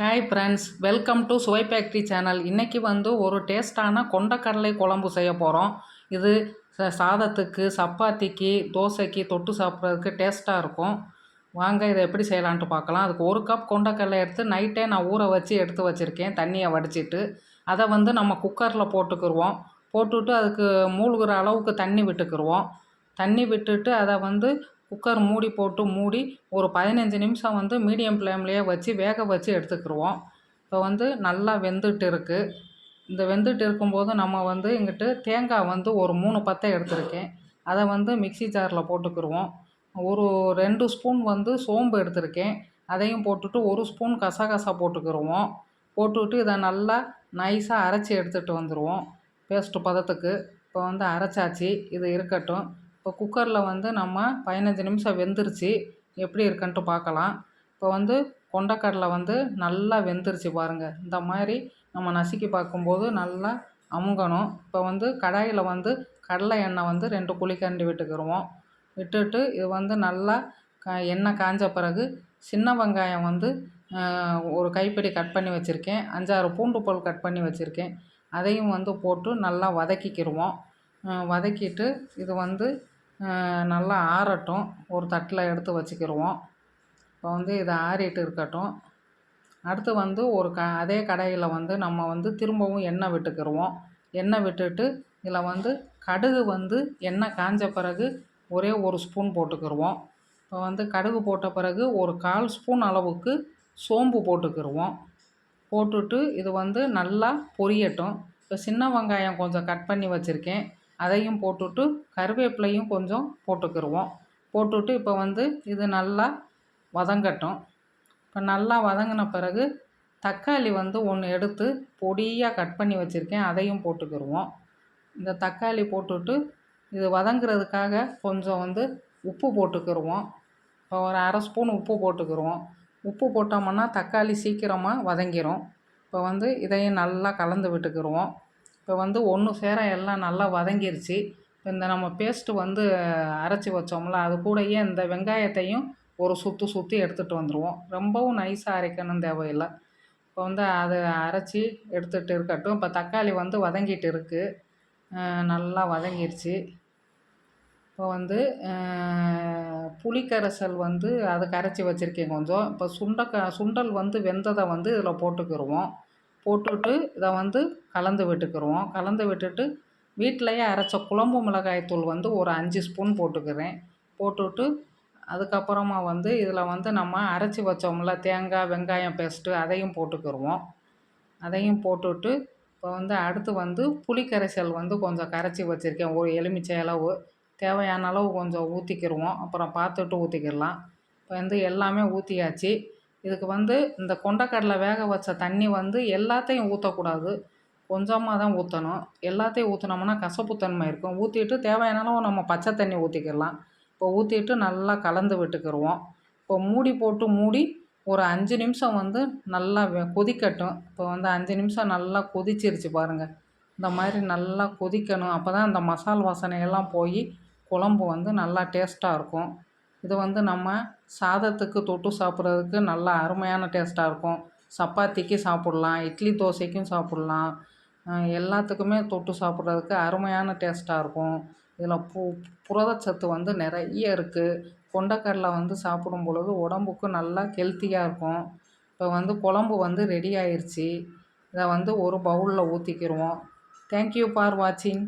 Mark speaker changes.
Speaker 1: Hi friends welcome to சுவை factory channel இன்றைக்கி வந்து ஒரு டேஸ்ட்டான கொண்டக்கடலை குழம்பு செய்ய போகிறோம் இது சாதத்துக்கு சப்பாத்திக்கு தோசைக்கு தொட்டு சாப்பிட்றதுக்கு டேஸ்ட்டாக இருக்கும். வாங்க இதை எப்படி செய்யலான்ட்டு பார்க்கலாம். அதுக்கு ஒரு கப் கொண்டக்கடலை எடுத்து நைட்டே நான் ஊற வச்சு எடுத்து வச்சுருக்கேன் தண்ணியை வடிச்சிட்டு. அதை வந்து நம்ம குக்கரில் போட்டுக்கிருவோம். போட்டுவிட்டு அதுக்கு மூழ்கிற அளவுக்கு தண்ணி விட்டுக்கிருவோம். தண்ணி விட்டுட்டு அதை வந்து குக்கர் மூடி போட்டு மூடி ஒரு பதினஞ்சு நிமிஷம் வந்து மீடியம் ஃப்ளேம்லேயே வச்சு வேக வச்சு எடுத்துக்கிருவோம். இப்போ வந்து நல்லா வெந்துட்டு இருக்குது இந்த வெந்துட்டு இருக்கும்போது நம்ம வந்து இங்கிட்டு தேங்காய் வந்து ஒரு மூணு பத்தை எடுத்திருக்கேன். அதை வந்து மிக்ஸி ஜாரில் போட்டுக்கிருவோம். ஒரு ரெண்டு ஸ்பூன் வந்து சோம்பு எடுத்திருக்கேன். அதையும் போட்டுட்டு ஒரு ஸ்பூன் கசகசா போட்டுக்கிருவோம். போட்டுவிட்டு இதை நல்லா நைஸாக அரைச்சி எடுத்துகிட்டு வந்துடுவோம் பேஸ்ட்டு பதத்துக்கு. இப்போ வந்து அரைச்சாச்சு. இது இருக்கட்டும். இப்போ குக்கரில் வந்து நம்ம பதினஞ்சு நிமிஷம் வெந்துருச்சு. எப்படி இருக்குன்ட்டு பார்க்கலாம். இப்போ வந்து கொண்டக்கடலை வந்து நல்லா வெந்துருச்சு பாருங்கள் இந்த மாதிரி நம்ம நசுக்கி பார்க்கும்போது நல்லா அமுங்கணும். இப்போ வந்து கடாயில் வந்து கடலை எண்ணெய் வந்து ரெண்டு குழிக்கரண்டி விட்டுக்கிருவோம். விட்டுட்டு இது வந்து நல்லா க எண்ணெய் காஞ்ச பிறகு சின்ன வெங்காயம் வந்து ஒரு கைப்பிடி கட் பண்ணி வச்சுருக்கேன். அஞ்சாறு பூண்டு பல் கட் பண்ணி வச்சுருக்கேன். அதையும் வந்து போட்டு நல்லா வதக்கிக்கிடுவோம் வதக்கிட்டு இது வந்து நல்லா ஆறட்டும். ஒரு தட்டில் எடுத்து வச்சுக்கிடுவோம் இப்போ வந்து இது ஆறிட்டு இருக்கட்டும். அடுத்து வந்து ஒரு க அதே கடையில் வந்து நம்ம வந்து திரும்பவும் எண்ணெய் விட்டுக்கிருவோம். எண்ணெய் விட்டுட்டு இதில் வந்து கடுகு வந்து எண்ணெய் காஞ்ச பிறகு ஒரே ஒரு ஸ்பூன் போட்டுக்கிருவோம். இப்போ வந்து கடுகு போட்ட பிறகு ஒரு கால் ஸ்பூன் அளவுக்கு சோம்பு போட்டுக்கிருவோம். போட்டுட்டு இது வந்து நல்லா பொரியட்டும். இப்போ சின்ன வெங்காயம் கொஞ்சம் கட் பண்ணி வச்சுருக்கேன். அதையும் போட்டுட்டு கருவேப்பிலையும் கொஞ்சம் போட்டுக்கிருவோம். போட்டுட்டு இப்போ வந்து இது நல்லா வதங்கட்டும். இப்போ நல்லா வதங்கின பிறகு தக்காளி வந்து ஒன்று எடுத்து பொடியாக கட் பண்ணி வச்சுருக்கேன். அதையும் போட்டுக்கிருவோம். இந்த தக்காளி போட்டுட்டு இது வதங்குறதுக்காக கொஞ்சம் வந்து உப்பு போட்டுக்கிடுவோம் இப்போ ஒரு அரை ஸ்பூன் உப்பு போட்டுக்கிருவோம். உப்பு போட்டோம்னா தக்காளி சீக்கிரமாக வதங்கிரும். இப்போ வந்து இதையும் நல்லா கலந்து விட்டுக்கிருவோம். இப்போ வந்து ஒன்று சேர எல்லாம் நல்லா வதங்கிருச்சு. இப்போ இந்த நம்ம பேஸ்ட்டு வந்து அரைச்சி வச்சோம்ல அது கூடயே இந்த வெங்காயத்தையும் ஒரு சுற்று சுற்றி எடுத்துகிட்டு வந்துடுவோம் ரொம்பவும் நைஸாக அரைக்கணும் தேவையில்லை. இப்போ வந்து அதை அரைச்சி எடுத்துகிட்டு இருக்கட்டும். இப்போ தக்காளி வந்து வதங்கிட்டு இருக்குது நல்லா வதங்கிருச்சு. இப்போ வந்து புளிக்கரைசல் வந்து அது கரைச்சி வச்சுருக்கேன் கொஞ்சம். இப்போ சுண்டக்கா சுண்டல் வந்து வெந்ததை வந்து இதில் போட்டுக்கிடுவோம் போட்டுவிட்டு இதை வந்து கலந்து விட்டுக்கிருவோம். கலந்து விட்டுட்டு வீட்டிலையே அரைச்ச குழம்பு மிளகாய் தூள் வந்து ஒரு அஞ்சு ஸ்பூன் போட்டுக்கிறேன். போட்டுவிட்டு அதுக்கப்புறமா வந்து இதில் வந்து நம்ம அரைச்சி வச்சோம்ல தேங்காய் வெங்காயம் பேஸ்ட்டு அதையும் போட்டுக்கிருவோம். அதையும் போட்டுவிட்டு இப்போ வந்து அடுத்து வந்து புளி கரைசல் வந்து கொஞ்சம் கரைச்சி வச்சுருக்கேன். ஒரு எலுமிச்சை அளவு. தேவையான அளவு கொஞ்சம் ஊற்றிக்கிருவோம் அப்புறம் பார்த்துட்டு ஊற்றிக்கிடலாம் இப்போ வந்து எல்லாமே ஊற்றியாச்சு இதுக்கு வந்து இந்த கொண்டக்கடலை வேக வச்ச தண்ணி வந்து எல்லாத்தையும் ஊற்றக்கூடாது கொஞ்சமாக தான் ஊற்றணும் எல்லாத்தையும் ஊற்றினோம்னா கசப்புத்தன்மை இருக்கும். ஊற்றிட்டு தேவையான நம்ம பச்சை தண்ணி ஊற்றிக்கிடலாம் இப்போ ஊற்றிட்டு நல்லா கலந்து விட்டுக்கிருவோம். இப்போ மூடி போட்டு மூடி ஒரு அஞ்சு நிமிஷம் வந்து நல்லா கொதிக்கட்டும். இப்போ வந்து அஞ்சு நிமிஷம் நல்லா கொதிச்சிருச்சு பாருங்கள் இந்த மாதிரி நல்லா கொதிக்கணும். அப்போ தான் அந்த மசால் வாசனையெல்லாம் போய் குழம்பு வந்து நல்லா டேஸ்ட்டாக இருக்கும். இது வந்து நம்ம சாதத்துக்கு தொட்டு சாப்பிட்றதுக்கு நல்லா அருமையான டேஸ்ட்டாக இருக்கும். சப்பாத்திக்கு சாப்பிட்லாம் இட்லி தோசைக்கும் சாப்பிட்லாம். எல்லாத்துக்குமே தொட்டு சாப்பிட்றதுக்கு அருமையான டேஸ்ட்டாக இருக்கும். இதில் பு புரதச்சத்து வந்து நிறைய இருக்குது கொண்டக்கடலை வந்து சாப்பிடும் பொழுது உடம்புக்கு நல்லா ஹெல்த்தியாக இருக்கும். இப்போ வந்து குழம்பு வந்து ரெடி ஆயிடுச்சு இதை வந்து ஒரு பவுலில் ஊற்றிக்கிடுவோம் தேங்க்யூ ஃபார் வாட்சிங்